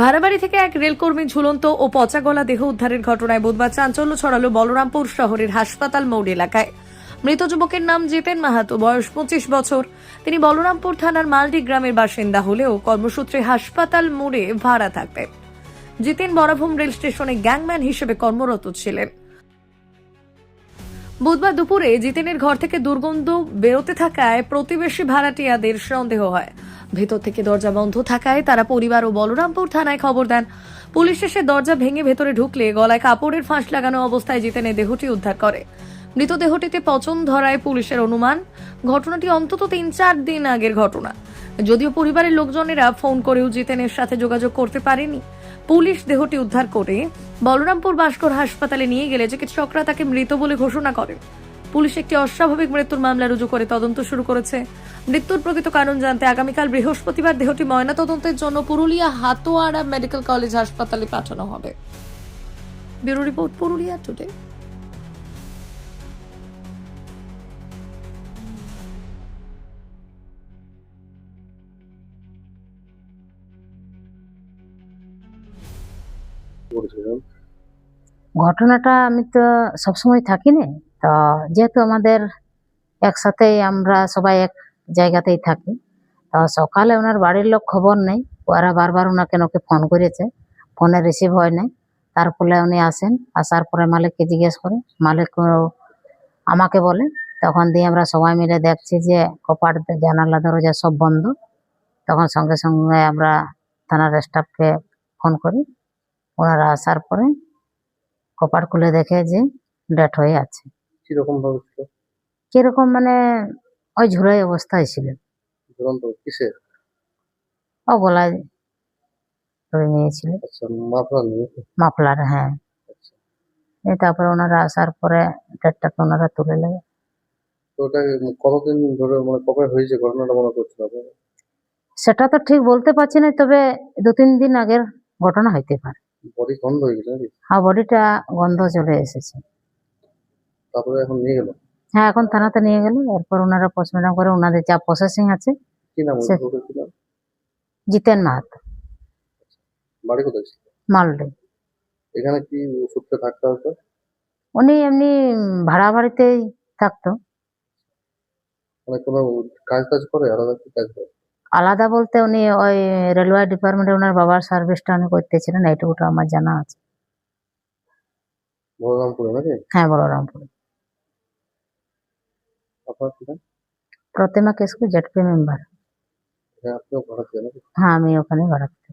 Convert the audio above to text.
ভাড়াবাড়ি থেকে এক রেলকর্মী ঝুলন্ত ও পচা গলা দেহ উদ্ধারের ঘটনায় বুধবার চাঞ্চল্য ছড়ালো বলরামপুর শহরের হাসপাতাল মোড় এলাকায়। মৃত যুবকের নাম জিতেন মাহাতো, বয়স পঁচিশ বছর। তিনি বলরামপুর থানার মালডি গ্রামের বাসিন্দা হলেও কর্মসূত্রে হাসপাতাল মোড়ে ভাড়া থাকতেন জিতেন বরাভূম রেল স্টেশনে গ্যাংম্যান হিসেবে কর্মরত ছিলেন। বুধবার দুপুরে জিতেনের ঘর থেকে দুর্গন্ধ বেরোতে থাকায় প্রতিবেশী ভাড়াটিয়াদের সন্দেহ হয়। ভেতর থেকে দরজা বন্ধ থাকায় তারা পরিবার ও বলরামপুর থানায় খবর দেন। পুলিশ এসে দরজা ভেঙে ভেতরে ঢুকলে গলায় কাপড়ের ফাঁস লাগানো অবস্থায় জিতেনের দেহটি উদ্ধার করে। মৃতদেহটিতে পচন ধরায় পুলিশের অনুমান। ঘটনাটি অন্তত তিন চার দিন আগের ঘটনা। যদিও পরিবারের লোকজনেরা ফোন করেও জিতেনের সাথে যোগাযোগ করতে পারেনি। পুলিশ দেহটি উদ্ধার করে বলরামপুর ভাস্কর হাসপাতালে নিয়ে গেলে চিকিৎসকরা তাকে মৃত বলে ঘোষণা করেন। পুলিশ একটি অস্বাভাবিক মৃত্যুর মামলা রুজু করে তদন্ত শুরু করেছে। মৃত্যুর প্রকৃত কারণ জানতে আগামীকাল বৃহস্পতিবার দেহটি ময়নাতদন্তের জন্য পুরুলিয়া হাতোয়াড়া মেডিকেল কলেজ হাসপাতালে পাঠানো হবে। Bureau report Purulia today. ঘটনাটা আমি তো সবসময় থাকি না তো যেহেতু আমাদের একসাথেই আমরা সবাই এক জায়গাতেই থাকি, তো সকালে ওনার বাড়ির লোক খবর নেই। ওরা বারবার ওনাকে ওকে ফোন করেছে। ফোনে রিসিভ হয় নাই। তার ফলে উনি আসেন। আসার পরে মালিককে জিজ্ঞেস করে, মালিক আমাকে বলে, তখন দিয়ে আমরা সবাই মিলে দেখছি যে কপাট, জানালা, দরজা সব বন্ধ। তখন সঙ্গে সঙ্গে আমরা থানার স্টাফকে ফোন করি। ওনারা আসার পরে কপাট খুলে দেখে যে ডেট হয়ে আছে। কীরকম ভাবে ছিল? কীরকম মানে ওই ঝুলাই অবস্থায় ছিল। দুরন্ত কিসে ও গলায় ধরে নিয়েছিল। আচ্ছা নিয়ে? মাফলার হ্যাঁ। আচ্ছা। তারপরে ওনারা আসার পরে ডেটটাকে ওনারা তুলে নেবে। তো ওটা কতদিন ধরে মানে কবে হয়েছে ঘটনাটা মনে আপনারা? সেটা তো ঠিক বলতে পারছি না তবে দু তিন দিন আগের ঘটনা হইতে পারে। বডি বন্ধ হয়ে গেছে হ্যাঁ বডিটা গন্ধ চলে এসেছে। তারপরে এখন নিয়ে গেল? হ্যাঁ এখন থানাতে নিয়ে গেল। এরপর ওনারা পোস্টমর্টম করে ওনাদের যা প্রসেসিং আছে কি নাম কি নাম? জিতেন মাহাতো। বাড়ি কোথায় ছিল? এখানে কি সূত্রে থাকতে হতো উনি এমনি ভাড়া বাড়িতেই থাকতো। মানে কোনো কাজ টাজ করে আলাদা কি কাজ করে? আলাদা বলতে উনি ওই রেলওয়ে ডিপার্টমেন্টে ওনার বাবার সার্ভিসটা উনি করতেছিলেন এইটুকুটা আমার জানা আছে। বলরামপুরে নাকি? হ্যাঁ বলরামপুর। প্রতিমা কেসকু জেডপি মেম্বার হ্যাঁ আপনিও ভাড়া দিয়ে নাকি হ্যাঁ আমি ওখানে ভাড়া করতে